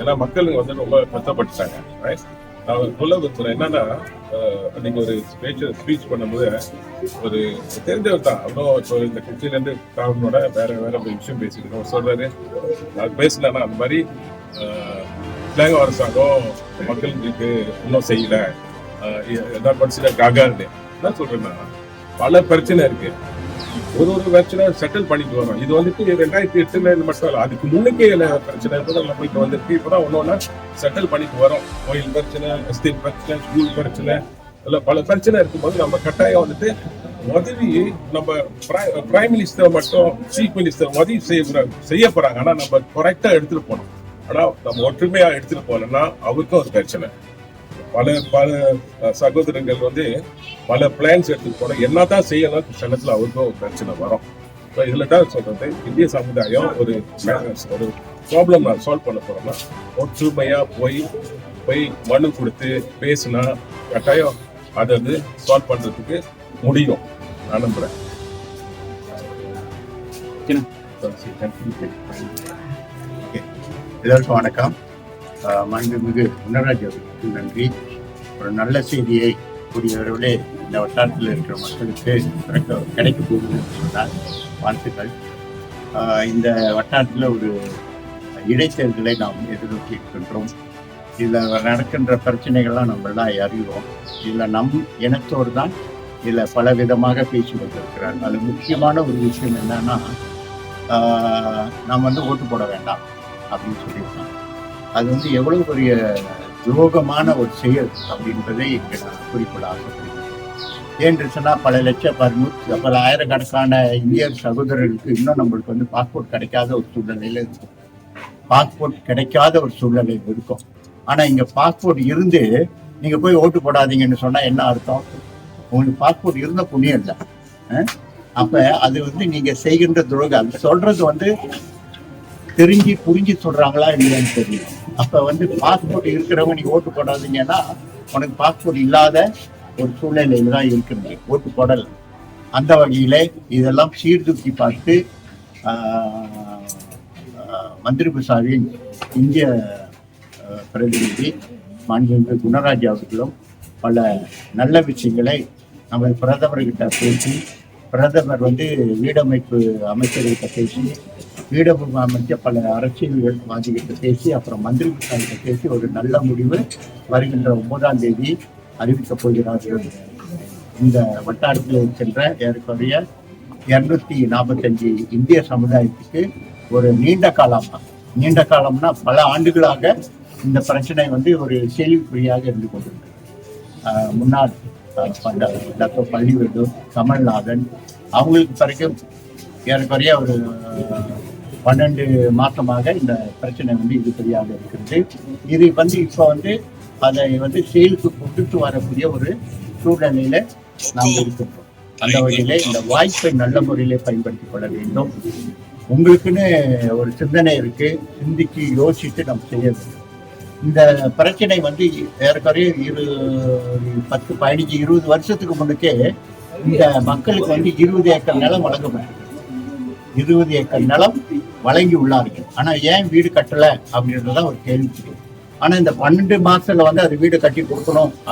ஏன்னா மக்கள் வந்து ரொம்ப கஷ்டப்பட்டுட்டாங்க ரைட் நான் சொல்ல விரும்புறேன் என்னன்னா நீங்க ஒரு ஸ்பீச் ஸ்பீச் பண்ணும்போது ஒரு தெரிஞ்சவர் தான். அவ்வளோ இப்போ இந்த கட்சியில இருந்து காரணோட வேற வேற ஒரு விஷயம் பேசிக்கணும் சொல்றாரு. நான் பேசலன்னா அந்த மாதிரி தேங்க அரசாங்கம் மக்களுக்கு இன்னும் செய்யல. அஹ், என்ன கன்சிடர் ஆகாது என்ன சொல்றேன்னா பல பிரச்சனை இருக்கு. ஒரு ஒரு பிரச்சனை செட்டில் பண்ணிட்டு வரோம். இது வந்துட்டு ரெண்டாயிரத்தி எட்டுல மட்டும் இல்லை. அதுக்கு முன்னுக்கே பிரச்சனை கூட நம்மளுக்கு வந்துருக்கு. இப்பதான் ஒன்னொன்னா செட்டில் பண்ணிட்டு வரோம். கோயில் பிரச்சனை எஸ்டேட் பிரச்சனை ஸ்கூல் பிரச்சனை இல்லை பல பிரச்சனை இருக்கும்போது நம்ம கட்டாயம் வந்துட்டு உதவி நம்ம பிரைம் மினிஸ்டர் மட்டும் சீஃப் மினிஸ்டர் உதவி செய்ய செய்ய போறாங்க. ஆனா நம்ம கரெக்டா எடுத்துட்டு போகணும். ஆனா நம்ம ஒற்றுமையா எடுத்துட்டு போகலன்னா அவருக்கும் ஒரு பிரச்சனை. பல பல சகோதரங்கள் வந்து பல பிளான்ஸ் எடுத்துட்டு போனோம் என்னதான் செய்யணும் சிலத்துல அவருக்கும் ஒரு பிரச்சனை வரும். ஸோ இதுல தான் சொல்றது. இந்திய சமுதாயம் ஒரு ஒரு ப்ராப்ளம் நான் சால்வ் பண்ண போறோம்னா ஒற்றுமையா போய் போய் மனு கொடுத்து பேசினா கட்டாயம் அதை வந்து சால்வ் பண்றதுக்கு முடியும். நான் நம்புறேன். எல்லோருக்கும் வணக்கம். மாண்புமிகு அவர்களுக்கு நன்றி. ஒரு நல்ல செய்தியை கூடிய இந்த வட்டாரத்தில் இருக்கிற மக்களுக்கு கிடைக்க கிடைக்க போகுது வாழ்த்துக்கள். இந்த வட்டாரத்தில் ஒரு இடைத்தேர்தலை நாம் எதிர்நோக்கி இருக்கின்றோம். இதில் நடக்கின்ற பிரச்சனைகள்லாம் நம்மளாம் அறிவோம். அறிகிறோம் இதில் நம் இனத்தோடு தான் இதில் பல விதமாக பேசி வந்திருக்கிறார் அது முக்கியமான ஒரு விஷயம் என்னன்னா நாம் வந்து ஓட்டு போட வேண்டாம் அப்படின்னு சொல்லியிருக்கோம் அது வந்து எவ்வளவு பெரிய துரோகமான ஒரு செயல் அப்படின்றதை இங்கே நான் குறிப்பிட ஆசைப்படுகிறேன் ஏன்று சொன்னால் பல லட்சம் பல பல ஆயிரக்கணக்கான இந்திய சகோதரர்களுக்கு இன்னும் நம்மளுக்கு வந்து பாஸ்போர்ட் கிடைக்காத ஒரு சூழ்நிலையில் இருக்கும். பாஸ்போர்ட் கிடைக்காத ஒரு சூழ்நிலை இருக்கும். ஆனால் இங்கே பாஸ்போர்ட் இருந்து நீங்கள் போய் ஓட்டு போடாதீங்கன்னு சொன்னால் என்ன அர்த்தம்? உங்களுக்கு பாஸ்போர்ட் இருந்த புண்ணியம் இல்லை. அப்போ அது வந்து நீங்கள் செய்கின்ற துரோகம். அது சொல்கிறது வந்து தெரிஞ்சு புரிஞ்சு சொல்றாங்களா இல்லையான்னு தெரியும் அப்ப வந்து பாஸ்போர்ட் இருக்கிறவங்க நீ ஓட்டு போடாதீங்கன்னா உனக்கு பாஸ்போர்ட் இல்லாத ஒரு சூழ்நிலையில தான் இருக்கிறது ஓட்டு போடல். அந்த வகையில இதெல்லாம் சீர்தூக்கி பார்த்து மந்திரி பிரசாவின் இந்திய பிரதிநிதி மாநில குணராஜ் அவர்களும் பல நல்ல விஷயங்களை நம்ம பிரதமர்கிட்ட பேசி பிரதமர் வந்து வீடமைப்பு அமைச்சர்கிட்ட பேசி வீடமைப்பு அமைச்ச பல அரசியல்வாதிகிட்ட பேசி அப்புறம் மந்திரி பேசி ஒரு நல்ல முடிவு வருகின்ற ஒன்பதாம் தேதி அறிவிக்கப் போகிறார்கள். இந்த வட்டாரத்தில் இருக்கின்ற ஏறக்குறைய இருநூத்தி நாற்பத்தஞ்சு இந்திய சமுதாயத்துக்கு ஒரு நீண்ட காலமா நீண்ட காலம்னா பல ஆண்டுகளாக இந்த பிரச்சனை வந்து ஒரு கேள்விக்குறியாக இருந்து கொண்டிருக்கு முன்னாள் ஆஹ் பண்ட- டாக்டர் பள்ளிவேலு கமல்நாதன். அவங்களுக்கு பிறகு ஏறக்குறைய ஒரு பன்னெண்டு மாசமாக இந்த பிரச்சனை வந்து இது சரியாக இருக்கிறது. இது வந்து இப்போ வந்து அதை வந்து செயலுக்கு கொண்டுட்டு வரக்கூடிய ஒரு சூழ்நிலையில நாம் இருக்கின்றோம் அந்த வகையில இந்த வாய்ப்பை நல்ல முறையிலே பயன்படுத்திக் கொள்ள வேண்டும். உங்களுக்குன்னு ஒரு சிந்தனை இருக்கு. சிந்திக்கு யோசித்து நம்ம செய்ய வேண்டும். இந்த பிரச்சனை வந்து ஏற்கனவே இரு பத்து பதினஞ்சு இருபது வருஷத்துக்கு முன்னுக்கே இந்த மக்களுக்கு வந்து இருபது ஏக்கர் நிலம் வழங்கப்பட்டிருக்கு இருபது ஏக்கர் நிலம் வழங்கி உள்ளார்கள். ஆனால் ஏன் வீடு கட்டலை அப்படின்றதான் ஒரு கேள்வி ஆனால் இந்த பன்னெண்டு மாதத்தில் வந்து அது வீடு கட்டி கொடுக்கணும்